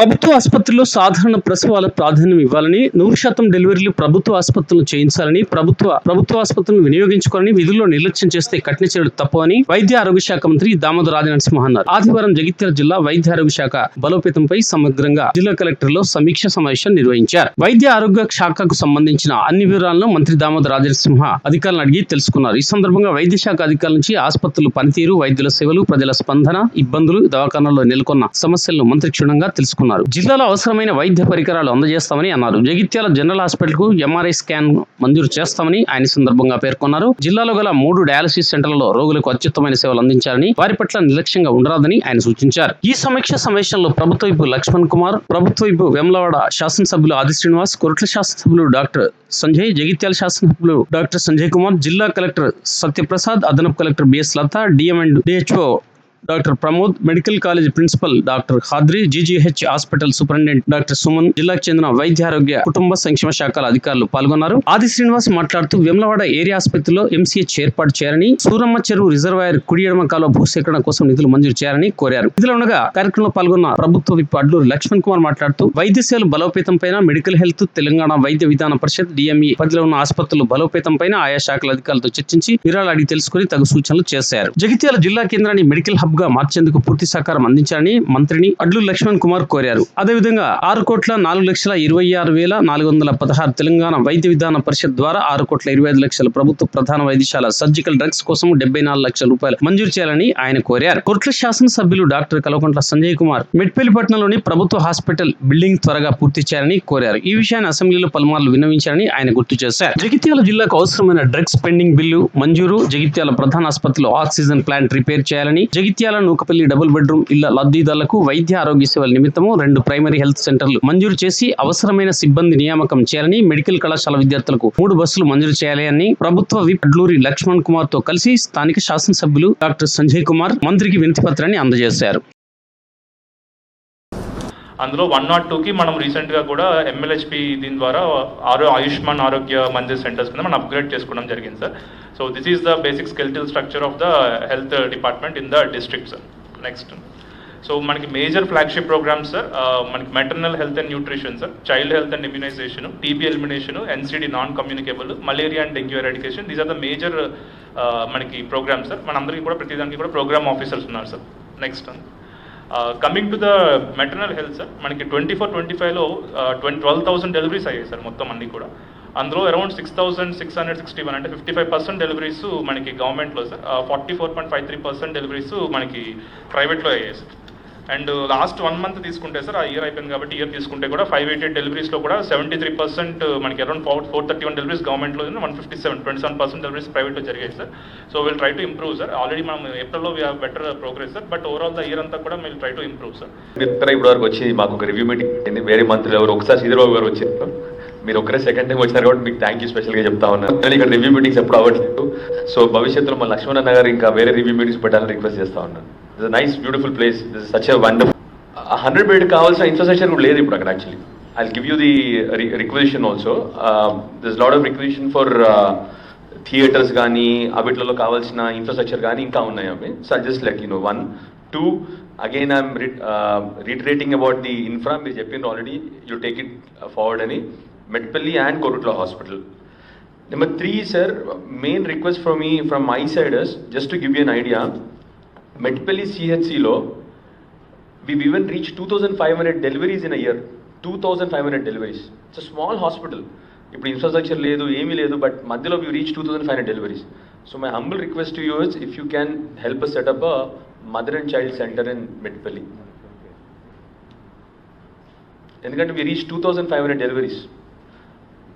ప్రభుత్వ ఆసుపత్రుల్లో సాధారణ ప్రసవాలకు ప్రాధాన్యం ఇవ్వాలని నూరు శాతం డెలివరీలు ప్రభుత్వ ఆసుపత్రులు చేయించాలని ప్రభుత్వ ప్రభుత్వ ఆసుపత్రులను వినియోగించుకోవాలని విధుల్లో నిర్లక్ష్యం చేస్తే కఠిన చర్యలు తప్పవని వైద్య ఆరోగ్య శాఖ మంత్రి దామోదర రాజనరసింహ అన్నారు. ఆదివారం జగిత్యాల జిల్లా వైద్య ఆరోగ్య శాఖ బలోపేతంపై సమగ్రంగా జిల్లా కలెక్టర్లో సమీక్ష సమావేశం నిర్వహించారు. వైద్య ఆరోగ్య శాఖకు సంబంధించిన అన్ని వివరాలను మంత్రి దామోదర రాజనరసింహ అధికారులను అడిగి తెలుసుకున్నారు. ఈ సందర్భంగా వైద్య శాఖ అధికారుల నుంచి ఆసుపత్రుల పనితీరు వైద్యుల సేవలు ప్రజల స్పందన ఇబ్బందులు దవాఖానాల్లో నెలకొన్న సమస్యలను మంత్రి క్షుణ్ణంగా తెలుసుకున్నారు. జిల్లాలో అవసరమైన వైద్య పరికరాలు అందజేస్తామని అన్నారు. జగిత్యాల జనరల్ హాస్పిటల్కు ఎంఆర్ఐ స్కాన్ మంజూరు చేస్తామని ఆయన సందర్భంగా పేర్కొన్నారు. జిల్లాలో గల మూడు డయాలసిస్ సెంటర్లలో రోగులకు అత్యుత్తమైన సేవలు అందించాలని వారి పట్ల నిర్లక్ష్యంగా ఉండరాదని ఆయన సూచించారు. ఈ సమీక్ష సమావేశంలో ప్రభుత్వ వైపు లక్ష్మణ్ కుమార్ ప్రభుత్వ వైపు వెమ్లవాడ శాసనసభ్యులు ఆది శ్రీనివాస్ కొరట్ల శాసనసభ్యులు డాక్టర్ సంజయ్ జగిత్యాల శాసనసభ్యులు డాక్టర్ సంజయ్ కుమార్ జిల్లా కలెక్టర్ సత్యప్రసాద్ అదనపు collector BS Latha DM and DHO doctor Pramod medical college principal doctor Hadri GGH hospital superintendent doctor Suman జిల్లాకు చెందిన వైద్య ఆరోగ్య కుటుంబ సంక్షేమ శాఖల అధికారులు పాల్గొన్నారు. ఆది శ్రీనివాస్ మాట్లాడుతూ వెమ్లవాడ ఏరియా ఆసుపత్రిలో ఎంసీహెచ్ ఏర్పాటు చేయాలని సూరమ్మ చెరువు రిజర్వాయర్ కుడి ఎడమ కాలువ భూసేకరణ కోసం నిధులు మంజూరు చేయాలని కోరారు. ఇదిలో ఉండగా కార్యక్రమంలో పాల్గొన్న ప్రభుత్వ విప్ అడ్లూరు లక్ష్మణ్ కుమార్ మాట్లాడుతూ వైద్య సేవలు బలోపేతం పైన మెడికల్ హెల్త్ తెలంగాణ వైద్య విధాన పరిషత్ డిఎంఈ పరిధిలో ఉన్న ఆసుపత్రులు బలోపేతం పైన ఆయా శాఖల అధికారులతో చర్చించి వివరాలు అడిగి తెలుసుకుని తగు సూచనలు చేశారు. జగిత్యాల జిల్లా కేంద్రాన్ని మెడికల్ హబ్ గా మార్చేందుకు పూర్తి సహకారం అందించాలని మంత్రిని అడ్లు లక్ష్మణ్ కుమార్ కోరారు. అదేవిధంగా ఆరు కోట్ల నాలుగు లక్షల ఇరవై ఆరు వేల నాలుగు వందల పదహారు తెలంగాణ వైద్య విధాన పరిషత్ ద్వారా ఆరు కోట్ల ఇరవై ఐదు లక్షల ప్రభుత్వ ప్రధాన వైద్యశాల సర్జికల్ డ్రగ్స్ కోసం డెబ్బై నాలుగు లక్షల రూపాయలు మంజూరు చేయాలని ఆయన కోరారు. కొట్ల శాసనసభ్యులు డాక్టర్ కలవకుంట్ల సంజయ్ కుమార్ మెట్పల్లిపట్నంలోని ప్రభుత్వ హాస్పిటల్ బిల్డింగ్ త్వరగా పూర్తి చేయాలని కోరారు. ఈ విషయాన్ని అసెంబ్లీలో పలుమార్లు విన్నవించారని ఆయన గుర్తు చేశారు. జగిత్యాల జిల్లాకు అవసరమైన డ్రగ్స్ పెండింగ్ బిల్లు మంజూరు. జగిత్యాల ప్రధాన ఆసుపత్రిలో ఆక్సిజన్ ప్లాంట్ రిపేర్ చేయాలని జగిత్యాల నూకపల్లి డబుల్ బెడ్రూమ్ ఇళ్ళ లబ్ధిదారులకు వైద్య ఆరోగ్య సేవల నిమిత్తము రెండు ప్రైమరీ హెల్త్ సెంటర్లు మంజూరు చేసి అవసరమైన సిబ్బంది నియామకం చేయాలని మెడికల్ కళాశాల విద్యార్థులకు మూడు బస్సులు మంజూరు చేయాలని ప్రభుత్వ విప్ అడ్లూరి లక్ష్మణ్ కుమార్తో కలిసి స్థానిక శాసనసభ్యులు డాక్టర్ సంజయ్ కుమార్ మంత్రికి వినతి పత్రాన్ని అందజేశారు. అందులో వన్ నాట్ టూకి మనం రీసెంట్గా కూడా ఎంఎల్హెచ్పి దీని ద్వారా ఆరో ఆయుష్మాన్ ఆరోగ్య మందిర్ సెంటర్స్ కింద మనం అప్గ్రేడ్ చేసుకోవడం జరిగింది sir. So this is the basic skeletal structure of the health department in the district sir next so మనకి మేజర్ ఫ్లాగ్షిప్ ప్రోగ్రామ్స్ సార్ మనకి maternal health and nutrition sir child health and immunisation TB elimination NCD non communicable malaria and dengue eradication these are the major మనకి programmes sir మనందరికీ కూడా ప్రతిదానికి కూడా programme officers ఉన్నారు sir next coming to the maternal health sir మనకి twenty four twenty ఫైవ్లో twenty twelve thousand deliveries అయ్యాయి sir మొత్తం అన్నీ కూడా. అందులో around six thousand six hundred sixty one అంటే ఫిఫ్టీ ఫైవ్ పర్సెంట్ డెలివరీస్ మనకి గవర్నమెంట్లో sir. Forty four point five three percent deliveries మనకి ప్రైవేట్లో అయ్యాయి sir. And last one month తీసుకుంటే సార్ ఆ ఇయర్ అయిపోయింది కాబట్టి ఇయర్ తీసుకుంటే కూడా ఫైవ్ ఎయిటీ డెలివరీస్లో కూడా సెవెంటీ త్రీ పర్సెంట్ మనకి around four four thirty one deliveries గవర్నమెంట్లో one fifty seven twenty seven percent deliveries ప్రైవేట్లో జరిగాయి sir. So will try to improve sir. Already మనం ఏప్రిల్లో we better progress sir. But overall the year అంతా కూడా మీరు try to improve sir. ఇద్దరు వరకు వచ్చి మాకు ఒక రివ్యూ మీటింగ్ వేరే మంత్లో ఎవరు ఒకసారి శ్రీధరబాబు గారు వచ్చారు. మీరు ఒకరే సెకండ్ టైం వచ్చినారు కాబట్టి మీకు థ్యాంక్ యూ స్పెషల్గా చెప్తా ఉన్నాను నేను ఇక్కడ రివ్యూ మీటింగ్స్ ఎప్పుడు అవ్వట్లేదు. సో భవిష్యత్తులో మా లక్ష్మణ్ అన్న గారు ఇంకా వేరే రివ్యూ మీటింగ్స్ పెట్టాలని రిక్వెస్ట్ చేస్తా ఉన్నాను it's nice beautiful place this such a wonderful hundred bed కావాల్సిన ఇన్ఫ్రాస్ట్రక్చర్ కూడా లేదు ఇప్పుడు అక్కడ actually I give you the requisition also this lot of requisition for theatres కానీ అవిట్లలో కావాల్సిన ఇన్ఫ్రాస్ట్రక్చర్ కానీ ఇంకా ఉన్నాయి అవి. So just let you know one two again I'm reiterating about the infra మీరు చెప్పిండ్రు already you take it forward అని. Metpally and Korutla hospital number three sir main request from me from my siders just to give you an idea Metpally సిహెచ్సిలో we've even reached 2,500 deliveries in a year. 2,500 deliveries. It's a small hospital. ఇప్పుడు ఇన్ఫ్రాస్ట్రక్చర్ లేదు ఏమీ లేదు but మధ్యలో you reach two thousand five hundred deliveries so my humble request to use if you can help set up a mother and child centre in Metpally ఎందుకంటే we reach two thousand five hundred deliveries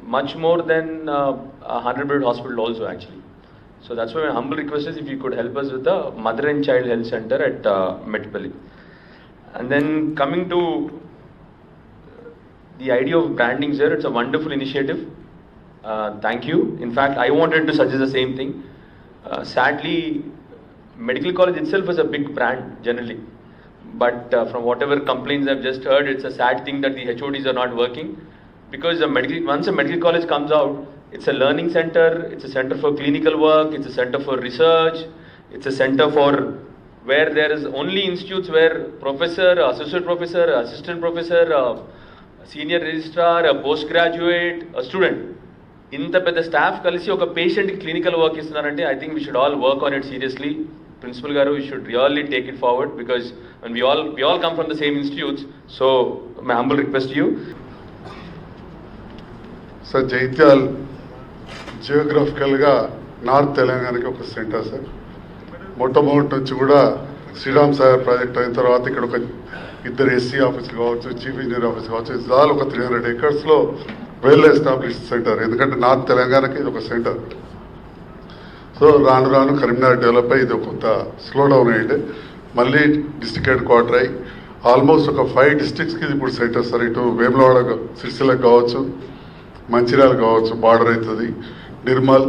much more than uh, a 100 bed hospital also actually. So that's why my humble request is if you could help us with the mother and child health center at uh, And then coming to the idea of branding, sir, it's a wonderful initiative. Uh, thank you. In fact, I wanted to suggest the same thing. Uh, sadly, medical college itself is a big brand generally. But uh, from whatever complaints I've just heard, it's a sad thing that the HODs are not working. Because the medical, once a medical college comes out, it's a learning center, it's a center for clinical work, it's a center for research, it's a center for where there is only institutes where professor, associate professor, assistant professor, uh, senior registrar, a postgraduate, a student, ఇంత పెద్ద staff కలిసి ఒక పేషెంట్కి clinical work ఇస్తున్నారంటే I think we should all work on it seriously principal గారు we should really take it forward because and we all we all come from the same institutes so my humble request you sir Jagtial జియోగ్రఫికల్గా north తెలంగాణకి ఒక centre sir. మొట్టమొదటి నుంచి కూడా Sriram Sagar project అయిన తర్వాత ఇక్కడ ఒక ఇద్దరు ఎస్సీ ఆఫీస్ కావచ్చు చీఫ్ ఇంజనీర్ ఆఫీస్ కావచ్చు ఇది దాదాపు ఒక త్రీ హండ్రెడ్ ఏకర్స్లో వెల్ ఎస్టాబ్లిష్డ్ సెంటర్ ఎందుకంటే నార్త్ తెలంగాణకి ఇది ఒక సెంటర్. సో రాను రాను కరీంనగర్ డెవలప్ అయ్యి ఇది ఒక కొంత స్లో డౌన్ అయ్యింది. మళ్ళీ డిస్ట్రిక్ట్ హెడ్ క్వార్టర్ అయ్యి ఆల్మోస్ట్ ఒక ఫైవ్ డిస్టిక్స్కి ఇది ఇప్పుడు సెంటర్ సార్. ఇటు వేములవాడ సిరిసిల్ల కావచ్చు మంచిర్యాల కావచ్చు బార్డర్ అవుతుంది. నిర్మల్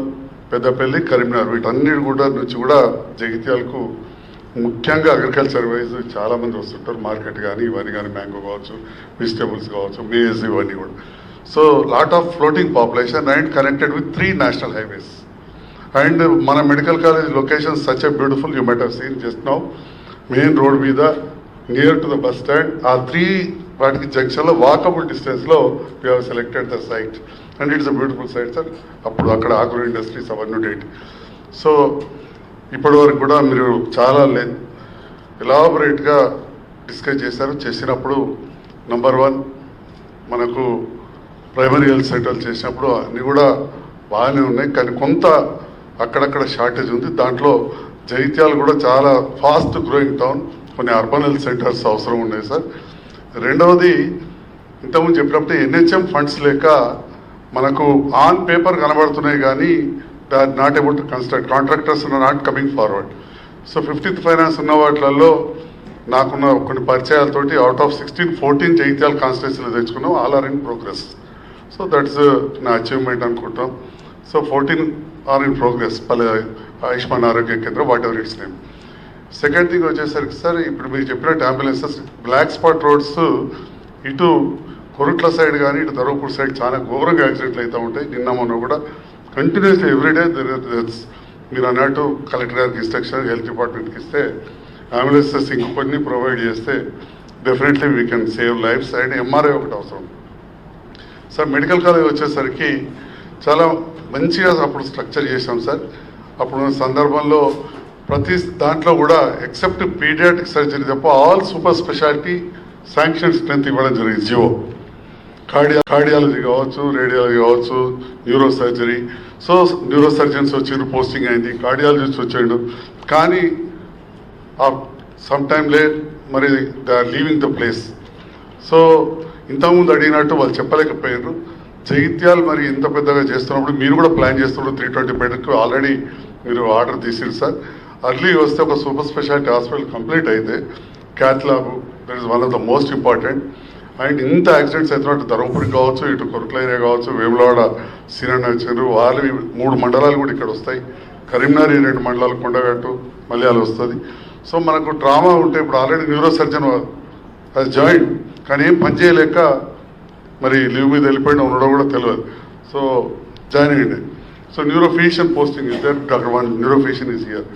పెద్దపల్లి కరీంనగర్ వీటన్నిటి కూడా నుంచి కూడా జగిత్యాలకు ముఖ్యంగా అగ్రికల్చర్ వైజ్ చాలామంది వస్తుంటారు. మార్కెట్ కానీ ఇవన్నీ కానీ మ్యాంగో కావచ్చు వెజిటేబుల్స్ కావచ్చు మేజ్ ఇవన్నీ కూడా. So lot of floating population and connected with three national highways and మన medical college location such a beautiful you might have seen just now main road మీద near to the bus stand ఆ three వాటికి జంక్షన్లో walkable డిస్టెన్స్లో we have selected the site and it's a beautiful site sir అప్పుడు అక్కడ agro industries అవన్నీ డేట్ so ఇప్పటి వరకు కూడా మీరు చాలా లే ఎలాబొరేట్గా డిస్కస్ చేశారు. చేసినప్పుడు నంబర్ వన్ మనకు ప్రైమరీ హెల్త్ సెంటర్లు చేసినప్పుడు అన్నీ కూడా బాగానే ఉన్నాయి. కానీ కొంత అక్కడక్కడ షార్టేజ్ ఉంది. దాంట్లో జైత్యాలు కూడా చాలా ఫాస్ట్ గ్రోయింగ్ టౌన్ కొన్ని అర్బన్ హెల్త్ సెంటర్స్ అవసరం ఉన్నాయి సార్ రెండవది ఇంతకుముందు చెప్పినప్పుడు ఎన్హెచ్ఎం ఫండ్స్ లేక మనకు ఆన్ పేపర్ కనబడుతున్నాయి కానీ that not able to construct contractors not coming forward. So fifteenth finance ఉన్న వాటిలలో నాకున్న కొన్ని పరిచయాలతోటి out of sixteen fourteen Jagtial కాన్స్టిట్యూన్సీలు తెచ్చుకున్నాం all are in progress. So that's నా అచీవ్మెంట్ అనుకుంటాం. So fourteen are in progress పలు Ayushman Arogya Kendram whatever its name. Second thing వచ్చేసరికి sir ఇప్పుడు మీరు చెప్పినట్టు అంబులెన్సెస్ బ్లాక్ స్పాట్ రోడ్స్ ఇటు కొరుట్ల సైడ్ కానీ ఇటు ధర్మపూర్ సైడ్ చాలా ఘోరంగా యాక్సిడెంట్లు అవుతూ ఉంటాయి. నిన్న మొన్న కూడా కంటిన్యూస్లీ ఎవ్రీడే మీరు అన్నట్టు కలెక్టర్ గారికి ఇన్స్ట్రక్షన్ హెల్త్ డిపార్ట్మెంట్కి ఇస్తే అంబులెన్సెస్ ఇంకొన్ని ప్రొవైడ్ చేస్తే definitely we can save lives and MRI ఒకటి అవసరం. సార్ మెడికల్ కాలేజ్ వచ్చేసరికి చాలా మంచిగా అప్పుడు స్ట్రక్చర్ చేసాం సార్. అప్పుడు సందర్భంలో ప్రతి దాంట్లో కూడా ఎక్సెప్ట్ పీడియాటిక్ సర్జరీ తప్ప all super speciality sanction strength ఇవ్వడం జరిగింది. జియో కార్డియా కార్డియాలజీ కావచ్చు రేడియాలజీ కావచ్చు neuro surgery so neuro surgeons వచ్చిండ్రు పోస్టింగ్ అయింది కార్డియాలజిస్ట్ వచ్చాడు కానీ ఆ సమ్ టైమ్ లేట్ మరి the leaving the place so ఇంతకుముందు అడిగినట్టు వాళ్ళు చెప్పలేకపోయారు జగిత్యాలు మరి ఇంత పెద్దగా చేస్తున్నప్పుడు మీరు కూడా ప్లాన్ చేస్తున్నారు త్రీ ట్వంటీ బెడ్కి ఆల్రెడీ మీరు ఆర్డర్ తీసిరు సార్ అర్లీ వస్తే ఒక సూపర్ స్పెషాలిటీ హాస్పిటల్ కంప్లీట్ అయితే cath lab that is one of the most important and ఇంత యాక్సిడెంట్స్ అవుతున్నట్టు ధర్మపురి కావచ్చు ఇటు కొరుట్ల ఏరియా కావచ్చు వేములవాడ సిరణ వచ్చారు వాళ్ళు మూడు మండలాలు కూడా ఇక్కడ వస్తాయి. కరీంనగర్ రెండు మండలాలు కొండగట్టు మలయాళ వస్తుంది. సో మనకు డ్రామా ఉంటే ఇప్పుడు ఆల్రెడీ న్యూరో సర్జన్ అది జాయిన్ కానీ ఏం పని చేయలేక మరి లీవ్ మీద వెళ్ళిపోయిన ఉండడం కూడా తెలియదు. సో జాయిన్ అయ్యండి. So neurophysician posting is there doctor one neurophysician is here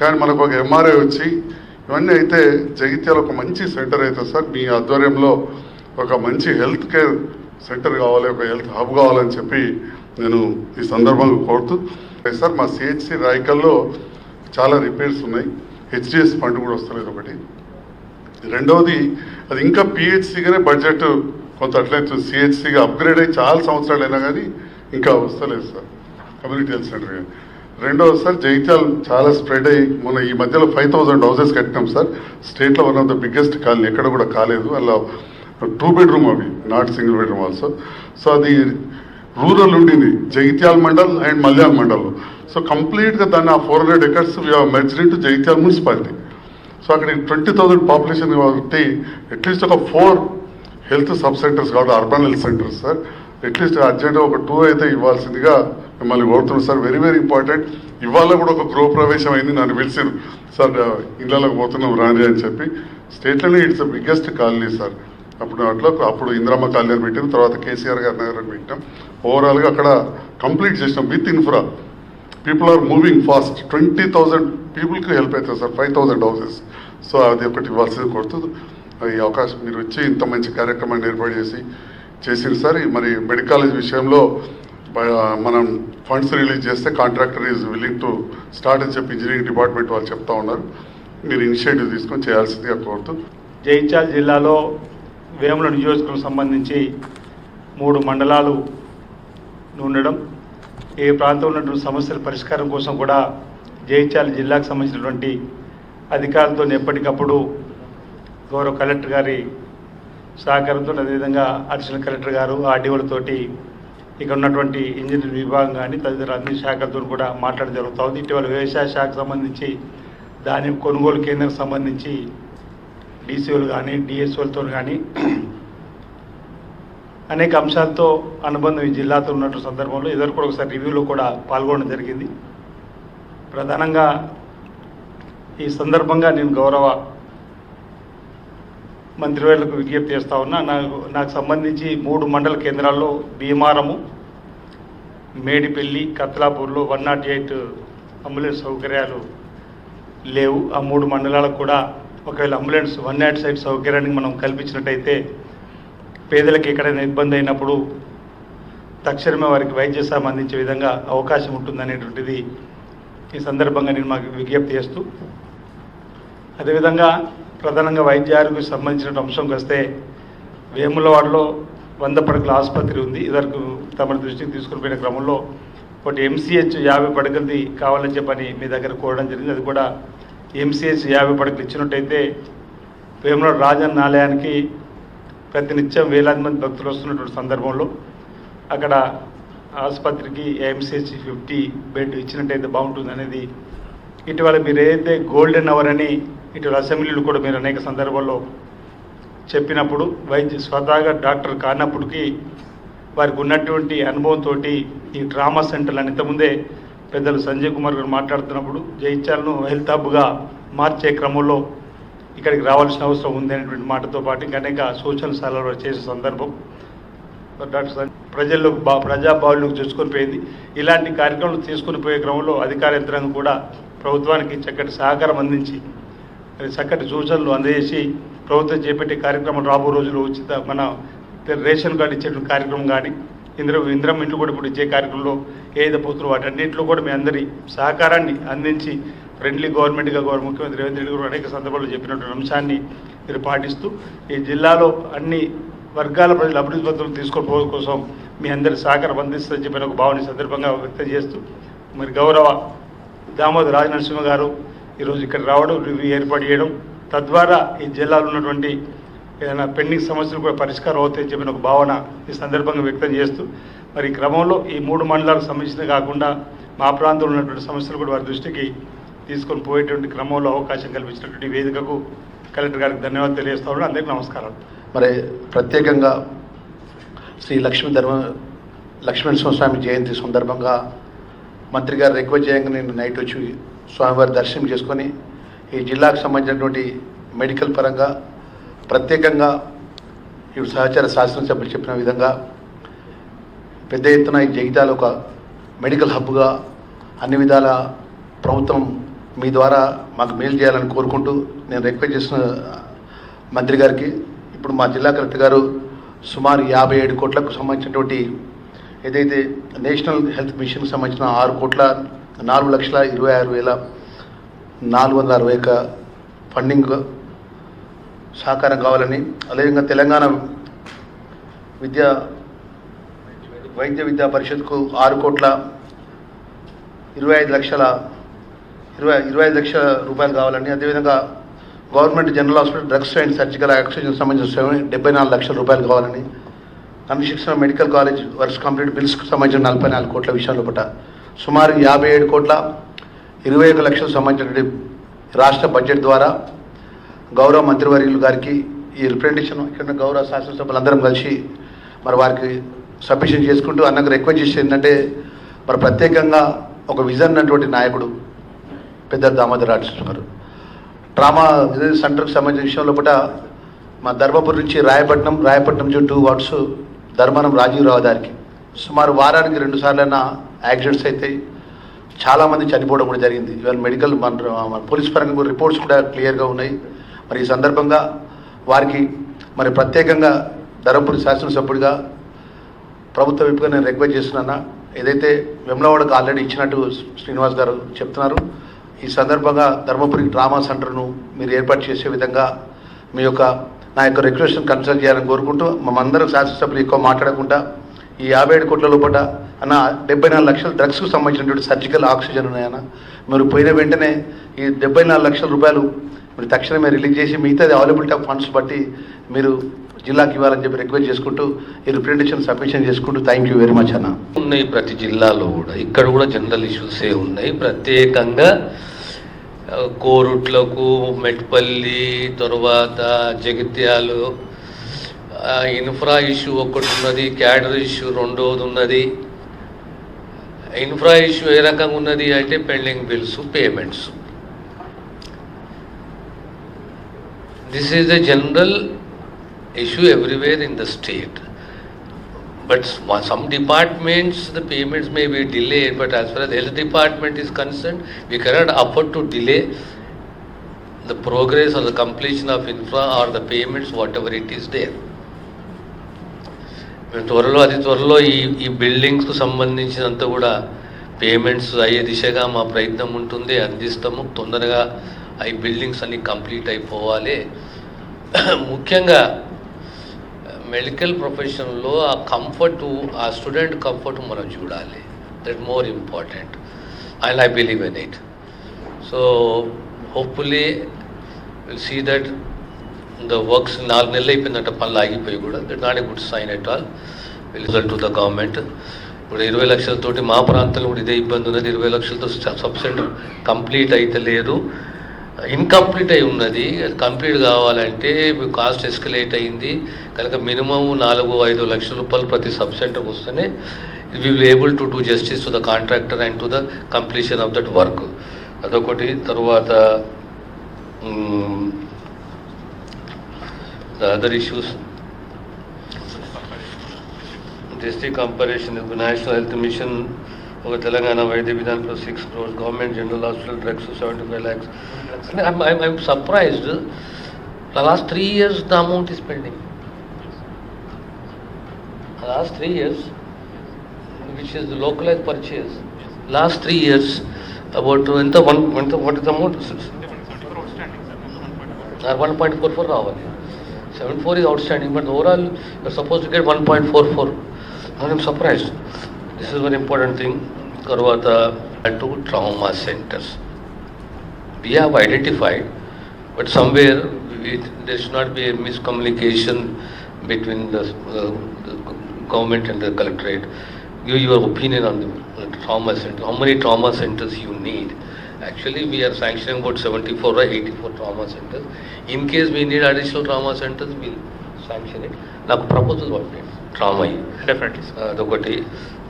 కానీ మనకు ఒక ఎంఆర్ఐ వచ్చి ఇవన్నీ అయితే జగిత్యాల ఒక మంచి సెంటర్ అవుతుంది సార్. మీ ఆధ్వర్యంలో ఒక మంచి హెల్త్ కేర్ సెంటర్ కావాలి ఒక హెల్త్ హబ్ కావాలని చెప్పి నేను ఈ సందర్భంగా కోరుతూ సార్ మా సిహెచ్సి రాయకల్లో చాలా రిపేర్స్ ఉన్నాయి. హెచ్డిఎస్ ఫండ్ కూడా వస్తలేదు ఒకటి. రెండవది అది ఇంకా పిహెచ్సిగానే బడ్జెట్ కొంత అట్లయితే సిహెచ్సిగా అప్గ్రేడ్ అయ్యి చాలా సంవత్సరాలు అయినా కానీ ఇంకా వస్తలేదు సార్. కమ్యూనిటీ హెల్త్ సెంటర్ కానీ రెండవది సార్ జైత్యాల్ చాలా స్ప్రెడ్ అయ్యి మొన్న ఈ మధ్యలో ఫైవ్ థౌసండ్ హౌసెస్ కట్టినాం సార్. స్టేట్లో one of the biggest colony ఎక్కడ కూడా కాలేదు. అలా టూ బెడ్రూమ్ అవి not single bedroom also so అది రూరల్ ఉండింది జైత్యాల మండల్ అండ్ మల్యాల్ మండల్. సో కంప్లీట్గా దాన్ని ఆ four hundred acres merged into Jagtial municipality. So అక్కడ ట్వంటీ థౌసండ్ పాపులేషన్ కాబట్టి అట్లీస్ట్ ఒక ఫోర్ హెల్త్ సబ్ సెంటర్స్ కాబట్టి urban health centres sir. At least urgent ఒక టూ అయితే ఇవ్వాల్సిందిగా మిమ్మల్ని కోరుతున్నాను సార్ వెరీ వెరీ ఇంపార్టెంట్ ఇవాళ కూడా ఒక గృహ ప్రవేశం అయింది నన్ను పిలిచారు. సార్ ఇళ్ళలోకి పోతున్నాం రాని అని చెప్పి. స్టేట్లోనే ఇట్స్ బిగ్గెస్ట్ కాలనీ సార్ అప్పుడు అట్లా అప్పుడు ఇందిరమ్మ కాలనీ అని పెట్టాం తర్వాత కేసీఆర్ గారి నగర్ అని పెట్టాం. ఓవరాల్గా అక్కడ కంప్లీట్ చేసినాం with infra people are moving fast twenty thousand పీపుల్కి హెల్ప్ అవుతుంది sir five thousand houses so అది ఒకటి ఇవ్వాల్సింది కొడుతుంది ఈ అవకాశం మీరు వచ్చి ఇంత మంచి కార్యక్రమాన్ని ఏర్పాటు చేసి చేసింది సార్. ఈ మరి మెడికల్ కాలేజ్ విషయంలో మనం ఫండ్స్ రిలీజ్ చేస్తే contractor is willing to start అని చెప్పి ఇంజనీరింగ్ డిపార్ట్మెంట్ వాళ్ళు చెప్తా ఉన్నారు. మీరు ఇనిషియేటివ్ తీసుకొని చేయాల్సిందిగా కోరుతూ. జైత్యాల జిల్లాలో వేముల నియోజకవర్గం సంబంధించి మూడు మండలాలు ఉండడం ఈ ప్రాంతంలో ఉన్నటువంటి సమస్యల పరిష్కారం కోసం కూడా జయించాల జిల్లాకు సంబంధించినటువంటి అధికారులతో ఎప్పటికప్పుడు గౌరవ కలెక్టర్ గారి సహకారంతో అదేవిధంగా అడిషనల్ కలెక్టర్ గారు ఆర్డీఓలతోటి ఇక్కడ ఉన్నటువంటి ఇంజనీరింగ్ విభాగం కానీ తదితర అన్ని శాఖలతో కూడా మాట్లాడడం జరుగుతూ ఉంది ఇటీవల వ్యవసాయ శాఖకు సంబంధించి దాని కొనుగోలు కేంద్రం సంబంధించి డీసీఓలు కానీ డిఎస్ఓలతో కానీ అనేక అంశాలతో అనుబంధం ఈ జిల్లాతో ఉన్నటువంటి సందర్భంలో ఎదురు కూడా ఒకసారి రివ్యూలో కూడా పాల్గొనడం జరిగింది. ప్రధానంగా ఈ సందర్భంగా నేను గౌరవ మంత్రివర్యులకు విజ్ఞప్తి చేస్తా ఉన్నా నాకు నాకు సంబంధించి మూడు మండల కేంద్రాల్లో భీమారము మేడిపల్లి కత్లాపూర్లో వన్ నాట్ ఎయిట్ అంబులెన్స్ సౌకర్యాలు లేవు. ఆ మూడు మండలాలకు కూడా ఒకవేళ అంబులెన్స్ వన్ నాట్ సైడ్ సౌకర్యాన్ని మనం కల్పించినట్టయితే పేదలకు ఎక్కడైనా ఇబ్బంది అయినప్పుడు తక్షణమే వారికి వైద్య సాయం అందించే విధంగా అవకాశం ఉంటుందనేటువంటిది ఈ సందర్భంగా నేను మాకు విజ్ఞప్తి చేస్తూ అదేవిధంగా ప్రధానంగా వైద్య ఆరోగ్యం సంబంధించిన అంశంకి వస్తే వేములవాడలో వంద పడకల ఆసుపత్రి ఉంది. ఇదివరకు తమ దృష్టికి తీసుకుని పోయిన క్రమంలో ఒకటి ఎంసీహెచ్ యాభై పడకలది కావాలని చెప్పని మీ దగ్గర కోరడం జరిగింది. అది కూడా ఎంసీహెచ్ యాభై పడకలు ఇచ్చినట్టయితే వేములవాడ రాజన్న ఆలయానికి ప్రతినిత్యం వేలాది మంది భక్తులు వస్తున్నటువంటి సందర్భంలో అక్కడ ఆసుపత్రికి ఎంసీహెచ్ ఫిఫ్టీ బెడ్ ఇచ్చినట్టయితే బాగుంటుంది అనేది ఇటీవల మీరు ఏదైతే గోల్డెన్ అవర్ అని ఇటు అసెంబ్లీలు కూడా మీరు అనేక సందర్భాల్లో చెప్పినప్పుడు వైద్య స్వతహాగా డాక్టర్ కానప్పటికీ వారికి ఉన్నటువంటి అనుభవంతో ఈ డ్రామా సెంటర్లు ఇంతకుముందే పెద్దలు సంజయ్ కుమార్ గారు మాట్లాడుతున్నప్పుడు జయించాలను హెల్త్ హబ్గా మార్చే క్రమంలో ఇక్కడికి రావాల్సిన అవసరం ఉంది అనేటువంటి మాటతో పాటు ఇంకా అనేక సూచనలు సలహాలు చేసే సందర్భం. డాక్టర్ ప్రజల్లో బా ప్రజాభావులకు చూసుకొని పోయింది. ఇలాంటి కార్యక్రమాలు తీసుకుని పోయే క్రమంలో అధికార యంత్రాంగం కూడా ప్రభుత్వానికి చక్కటి సహకారం అందించి చక్కటి సూచనలు అందజేసి ప్రభుత్వం చేపట్టే కార్యక్రమం రాబో రోజులు ఉచిత మన రేషన్ కార్డు ఇచ్చేటువంటి కార్యక్రమం కానీ ఇంద్ర ఇంద్రం ఇంట్లో కూడా ఇప్పుడు ఇచ్చే కార్యక్రమంలో ఏదైతే వాటి వాటన్నింటిలో కూడా మీ అందరి సహకారాన్ని అందించి ఫ్రెండ్లీ గవర్నమెంట్గా గౌరవ ముఖ్యమంత్రి రేవంత్ రెడ్డి గారు అనేక సందర్భాల్లో చెప్పినటువంటి అంశాన్ని మీరు పాటిస్తూ ఈ జిల్లాలో అన్ని వర్గాల ప్రజలు అభివృద్ధి పత్రులు తీసుకొని పోవడం కోసం మీ అందరి సహకారం అందిస్తుందని చెప్పిన ఒక భావన సందర్భంగా వ్యక్తం చేస్తూ మరి గౌరవ దామోదర్ రాజనరసింహ గారు ఈరోజు ఇక్కడ రావడం రివ్యూ ఏర్పాటు చేయడం తద్వారా ఈ జిల్లాలో ఉన్నటువంటి ఏదైనా పెండింగ్ సమస్యలు కూడా పరిష్కారం అవుతాయని చెప్పిన ఒక భావన ఈ సందర్భంగా వ్యక్తం చేస్తూ మరి ఈ క్రమంలో ఈ మూడు మండలాలకు సంబంధించిన కాకుండా మా ప్రాంతంలో ఉన్నటువంటి సమస్యలు కూడా వారి దృష్టికి తీసుకొని పోయేటువంటి క్రమంలో అవకాశం కల్పించినటువంటి వేదికకు కలెక్టర్ గారికి ధన్యవాదాలు తెలియజేస్తా ఉన్నాను. అందరికీ నమస్కారం మరి ప్రత్యేకంగా శ్రీ లక్ష్మీ ధర్మ లక్ష్మణ స్వామి జయంతి సందర్భంగా మంత్రి గారు రిక్వెస్ట్ చేయంగా నేను నైట్ వచ్చి స్వామివారి దర్శనం చేసుకొని ఈ జిల్లాకు సంబంధించినటువంటి మెడికల్ పరంగా ప్రత్యేకంగా ఇప్పుడు సహచార శాసనసభ్యులు చెప్పిన విధంగా పెద్ద ఎత్తున ఈ జగిత్యాల ఒక మెడికల్ హబ్గా అన్ని విధాల ప్రభుత్వం మీ ద్వారా మాకు మేలు చేయాలని కోరుకుంటూ నేను రిక్వెస్ట్ చేసిన మంత్రి గారికి ఇప్పుడు మా జిల్లా కలెక్టర్ గారు సుమారు యాభై ఏడు కోట్లకు సంబంధించినటువంటి ఏదైతే నేషనల్ హెల్త్ మిషన్కి సంబంధించిన ఆరు కోట్ల నాలుగు లక్షల ఇరవై ఆరు వేల నాలుగు వందల అరవై ఒక్క ఫండింగ్ సహకారం కావాలని అదేవిధంగా తెలంగాణ విద్యా వైద్య విద్యా పరిషత్కు ఆరు కోట్ల ఇరవై ఐదు లక్షల ఇరవై ఇరవై ఐదు లక్షల రూపాయలు కావాలని అదేవిధంగా government general hospital drugs and surgical oxygen సంబంధించిన డెబ్బై నాలుగు లక్షల రూపాయలు కావాలని అనుశిక్షణ మెడికల్ కాలేజ్ వర్క్స్ కంప్లీట్ బిల్స్కి సంబంధించిన నలభై నాలుగు కోట్ల విషయంలో పట్ల సుమారు యాభై ఏడు కోట్ల ఇరవై ఒక లక్షలకు సంబంధించినటువంటి రాష్ట్ర బడ్జెట్ ద్వారా గౌరవ మంత్రివర్యులు గారికి ఈ రిప్రజెంటేషన్ ఇక్కడ ఉన్న గౌరవ శాసనసభ్యులందరం కలిసి మరి వారికి సబ్మిషన్ చేసుకుంటూ అన్నకు రిక్వెస్ట్ చేసి ఏంటంటే మరి ప్రత్యేకంగా ఒక విజన్ అన్నటువంటి నాయకుడు పెద్ద దామోదర్ రాజకృష్ణ గారు. ట్రామా సెంటర్కి సంబంధించిన విషయంలో పూట మా ధర్మపురం నుంచి రాయపట్నం రాయపట్నం నుంచి టూ వార్డ్స్ ధర్మనం రాజీవ్ రావు గారికి. సుమారు వారానికి రెండుసార్లైనా యాక్సిడెంట్స్ అవుతాయి చాలామంది చనిపోవడం కూడా జరిగింది. ఇవాళ మెడికల్ మన పోలీస్ పరంగా కూడా రిపోర్ట్స్ కూడా క్లియర్గా ఉన్నాయి. మరి ఈ సందర్భంగా వారికి మరి ప్రత్యేకంగా ధర్మపురి శాసనసభ్యుడిగా ప్రభుత్వ వైపుగా నేను రిక్వెస్ట్ చేస్తున్నాను ఏదైతే వెమ్లవాడకు ఆల్రెడీ ఇచ్చినట్టు శ్రీనివాస్ గారు చెప్తున్నారు ఈ సందర్భంగా ధర్మపురి డ్రామా సెంటర్ను మీరు ఏర్పాటు చేసే విధంగా మీ యొక్క నా యొక్క రిక్వెస్ట్ని కన్సల్ట్ చేయాలని కోరుకుంటూ మమ్మందరూ శాసనసభ్యులు ఎక్కువ మాట్లాడకుండా ఈ యాభై ఏడు కోట్ల లోపల అన్న డెబ్బై నాలుగు లక్షల డ్రగ్స్కు సంబంధించినటువంటి సర్జికల్ ఆక్సిజన్ ఉన్నాయన్న. మీరు పోయిన వెంటనే ఈ డెబ్బై నాలుగు లక్షల రూపాయలు మీరు తక్షణమే రిలీజ్ చేసి మిగతాది అవైలబిలిటీ ఆఫ్ ఫండ్స్ బట్టి మీరు జిల్లాకి ఇవ్వాలని చెప్పి రిక్వెస్ట్ చేసుకుంటూ ఈ రిప్రజెంటేషన్ సబ్మిషన్ చేసుకుంటూ థ్యాంక్ యూ వెరీ మచ్ అన్న. ఉన్నాయి ప్రతి జిల్లాలో కూడా. ఇక్కడ కూడా జనరల్ ఇష్యూసే ఉన్నాయి. ప్రత్యేకంగా కోరుట్లకు మెట్పల్లి తర్వాత జగిత్యాలు ఇన్ఫ్రా ఇష్యూ ఒకటి ఉన్నది క్యాడర్ ఇష్యూ రెండోది ఉన్నది. ఇన్ఫ్రా ఇష్యూ ఏ రకంగా ఉన్నది అంటే pending bills payments this is a general issue everywhere in the state. But s- some departments, the payments may be delayed, but as far as health department is concerned, we cannot afford to delay the progress or the completion of infra or the payments, whatever it is there. మేము త్వరలో అతి త్వరలో ఈ ఈ బిల్డింగ్స్కు సంబంధించినంత కూడా payments అయ్యే దిశగా మా ప్రయత్నం ఉంటుంది. అందిస్తాము. తొందరగా ఈ బిల్డింగ్స్ అన్ని కంప్లీట్ అయిపోవాలి. ముఖ్యంగా మెడికల్ ప్రొఫెషన్లో ఆ కంఫర్ట్ ఆ స్టూడెంట్ కంఫర్ట్ మనం చూడాలి. That more important and I believe in it so hopefully will see that the works నాలుగు నెలలు అయిపోయిందంట పనులు ఆగిపోయి కూడా. That not a good sign at all విలిజల్ result to the government ఇప్పుడు ఇరవై లక్షలతోటి మా ప్రాంతంలో కూడా ఇదే ఇబ్బంది ఉన్నది. ఇరవై లక్షలతో సబ్ సెంటర్ కంప్లీట్ అయితే లేదు. ఇన్కంప్లీట్ అయి ఉన్నది. అది కంప్లీట్ కావాలంటే కాస్ట్ ఎస్కలేట్ అయింది. కనుక మినిమం నాలుగు ఐదు లక్షల రూపాయలు ప్రతి సబ్ సెంటర్కి వస్తేనే we will able to do justice to the contractor and to the completion of that work అదొకటి. తర్వాత the other issues district comparison national health mission ఒక తెలంగాణ వైద్య విధానంలో six crores government general hospital drugs seventy five lakhs I'm surprised last three years the amount is pending last three years which is localize purchase last three years about ఎంత one ఎంత what is amount one point four four రావాలి 74 is outstanding, but overall you're supposed to get 1.44. I am surprised. This is one important thing. Karwata and two trauma centers. We have identified, but somewhere there should not be a miscommunication between the, uh, the government and the collectorate. Give your opinion on the trauma center. How many trauma centers you need? Actually, we are sanctioning about 74 or 84 trauma centers. In case we need additional trauma centers, we'll sanction it. నాకు proposal పంపండి trauma definitely అదొకటి.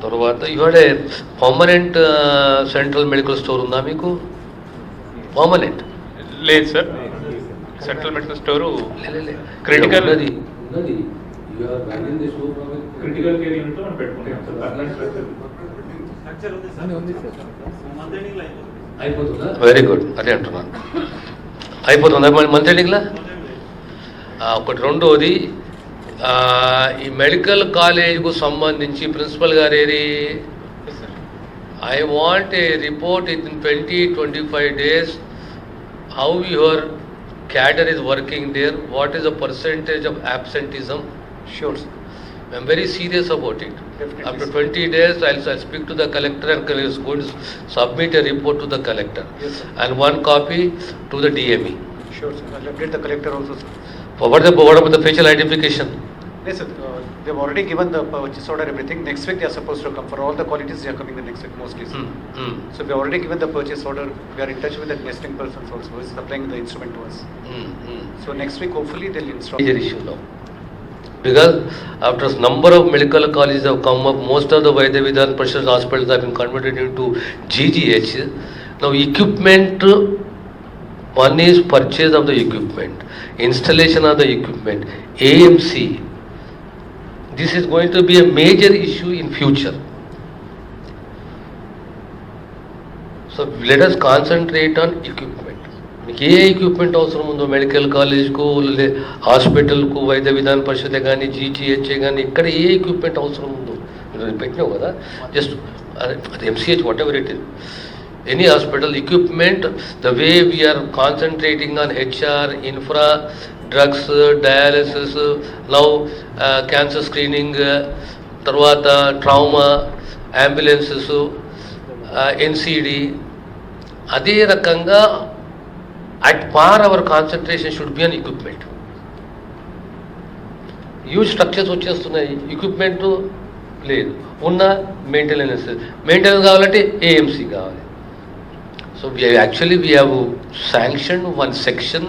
తర్వాత ఇవాళ permanent central medical store ఉందా మీకు? Permanent లేదు sir central medical store Critical- ఉన్నది. ఉన్నది. క్రిటికల్ కేర్ యూనిట్ పెట్టుకుంటాం. వెరీ గుడ్ అదే అంటున్నాను అయిపోతుందా? మరి మంత్ ఎండింగ్లా ఒకటి రెండోది ఆ, ఈ మెడికల్ కాలేజ్కు సంబంధించి ప్రిన్సిపల్ గారు ఏది? I want a report in twenty twenty five days how your cadre is working there, what is the percentage of absenteeism? Sure. I'm very serious about it. Definitely, After 20 days, I'll I'll speak to the collector and is going to submit a report to the collector. Yes. And one copy to the DME. Sure, sir. I'll update the collector also, sir. For What about what about the facial identification? Yes, sir. Uh, They've already given the purchase order, everything. Next week, they are supposed to come. For all the qualities, they are coming the next week mostly, sir. Hmm, So we have already given the purchase order. We are in touch with the nesting persons also, who is supplying the instrument to us. hmm. So next week, hopefully, they'll install. Major issue now because after number of medical colleges have come up, most of the Vaidyavidhan Prashad hospitals have been converted into GGH. Now equipment, one is purchase of the equipment, installation of the equipment, AMC. This is going to be a major issue in future. So let us concentrate on equipment. మీకు ఏ equipment అవసరం ఉందో medical కాలేజ్కు హాస్పిటల్కు వైద్య విధాన పరిషత్ కానీ జీజీహెచ్ఏ కానీ ఇక్కడ ఏ equipment అవసరం ఉందో? మీరు పెట్టినావు కదా? జస్ట్ అది MCH whatever it is any hospital equipment the way we're concentrating on HR infra drugs dialysis love cancer screening తర్వాత ట్రామా అంబులెన్సెస్ ఎన్సీడీ అదే రకంగా at par our concentration should be on equipment use structures వచ్చేస్తున్నాయి. Equipment లేదు. ఉన్న maintenance maintenance కావాలంటే AMC కావాలి. So actually we have sanction one section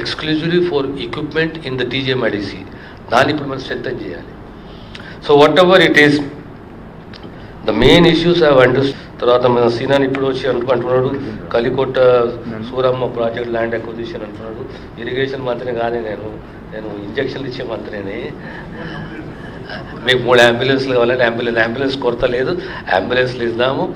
exclusively for equipment in the TJMIDC దాన్ని ఇప్పుడు మనం స్ట్రెంగ్ చేయాలి. So whatever it is the main issues have under తర్వాత మన సీనాన్ ఇప్పుడు వచ్చి అంటు అంటున్నాడు Kalikota Suramma project land acquisition అంటున్నాడు. ఇరిగేషన్ మంత్రి కానీ నేను. నేను ఇంజక్షన్లు ఇచ్చే మంత్రిని మీకు మూడు అంబులెన్స్లు కావాలంటే అంబులెన్స్. అంబులెన్స్ కొరత లేదు. అంబులెన్స్లు ఇద్దాము.